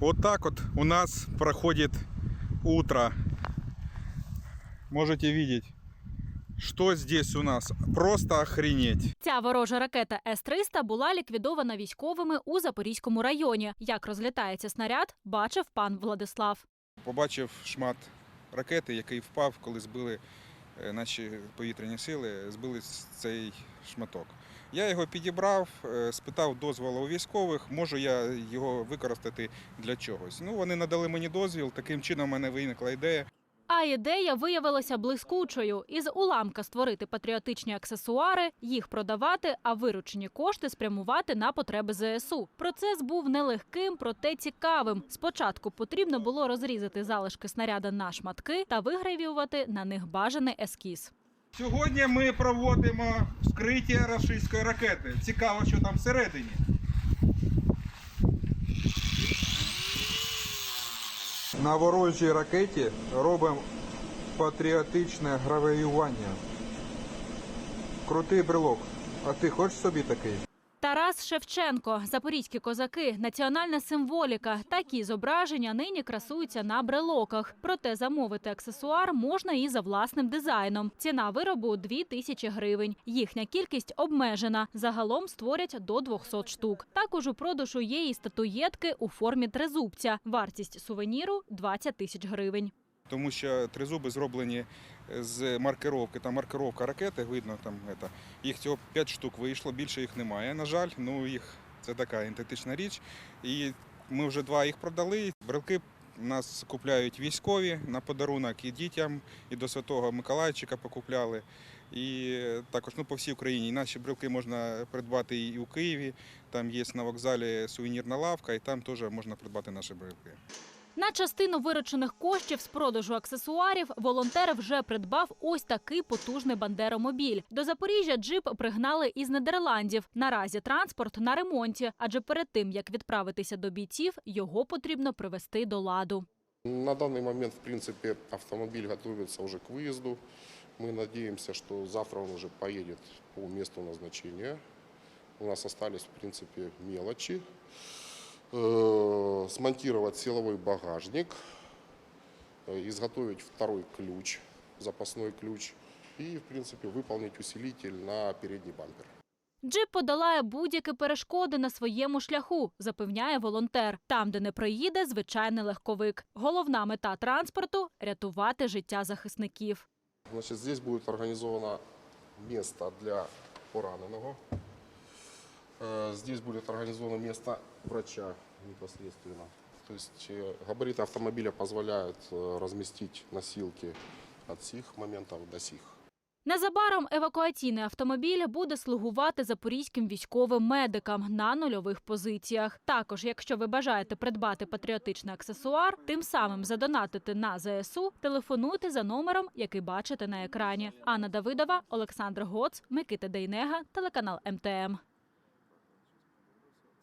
Вот так вот у нас проходит утро. Можете видеть, что здесь у нас. Просто охренеть. Ця ворожа ракета С-300 була ліквідована військовими у Запорізькому районі. Як розлітається снаряд, бачив пан Владислав. Побачив шмат ракети, який впав, коли збили е, наші повітряні сили, збили цей шматок. Я його підібрав, е, спитав дозволу у військових, можу я його використати для чогось. Ну, вони надали мені дозвіл, таким чином в мене виникла ідея. А ідея виявилася блискучою із уламка створити патріотичні аксесуари, їх продавати, а виручені кошти спрямувати на потреби ЗСУ. Процес був нелегким, проте цікавим. Спочатку потрібно було розрізати залишки снаряда на шматки та вигравіювати на них бажаний ескіз. Сьогодні ми проводимо вскриття рашистської ракети. Цікаво, що там всередині. На ворожій ракеті робимо патріотичне гравіювання. Крутий брелок. А ти хочеш собі такий? Тарас Шевченко, запорізькі козаки, національна символіка. Такі зображення нині красуються на брелоках. Проте замовити аксесуар можна і за власним дизайном. Ціна виробу 2 тисячі гривень. Їхня кількість обмежена. Загалом створять до 200 штук. Також у продажу є і статуєтки у формі тризубця. Вартість сувеніру 20 тисяч гривень. Тому що тризуби зроблені з маркировки. Там маркировка ракети, видно там это. Їх цього 5 штук вийшло, більше їх немає. На жаль, ну їх це така ідентична річ. І ми вже два їх продали. Брелки нас купляють військові на подарунок і дітям, і до Святого Миколайчика покупляли. І також ну, по всій Україні. І наші брелки можна придбати і у Києві. Там є на вокзалі сувенірна лавка, і там теж можна придбати наші брелки. На частину виручених коштів з продажу аксесуарів волонтер вже придбав ось такий потужний бандеромобіль. До Запоріжжя джип пригнали із Нідерландів. Наразі транспорт на ремонті, адже перед тим як відправитися до бійців, його потрібно привести до ладу. На данный момент, в принципе, автомобиль готовится уже к выезду. Мы надеемся, что завтра он уже поедет по месту назначения. У нас остались, в принципе, мелочи. Э, Смонтировать силовой багажник, э, изготовить второй ключ, запасной ключ и, в принципе, выполнить усилитель на передний бампер. Джип подолає будь-які перешкоди на своєму шляху, запевняє волонтер. Там, де не проїде звичайний легковик. Головна мета транспорту рятувати життя захисників. Значит, здесь будет организовано место для пораненого. Э, Здесь будет организовано место врача непосредственно. То есть э, габариты автомобиля позволяют э, разместить носилки от сих моментов до сих. Незабаром евакуаційний автомобіль буде слугувати запорізьким військовим медикам на нульових позиціях. Також, якщо ви бажаєте придбати патріотичний аксесуар, тим самим задонатити на ЗСУ, телефонуйте за номером, який бачите на екрані. Анна Давидова, Олександр Гоц, Микита Дейнега, телеканал МТМ.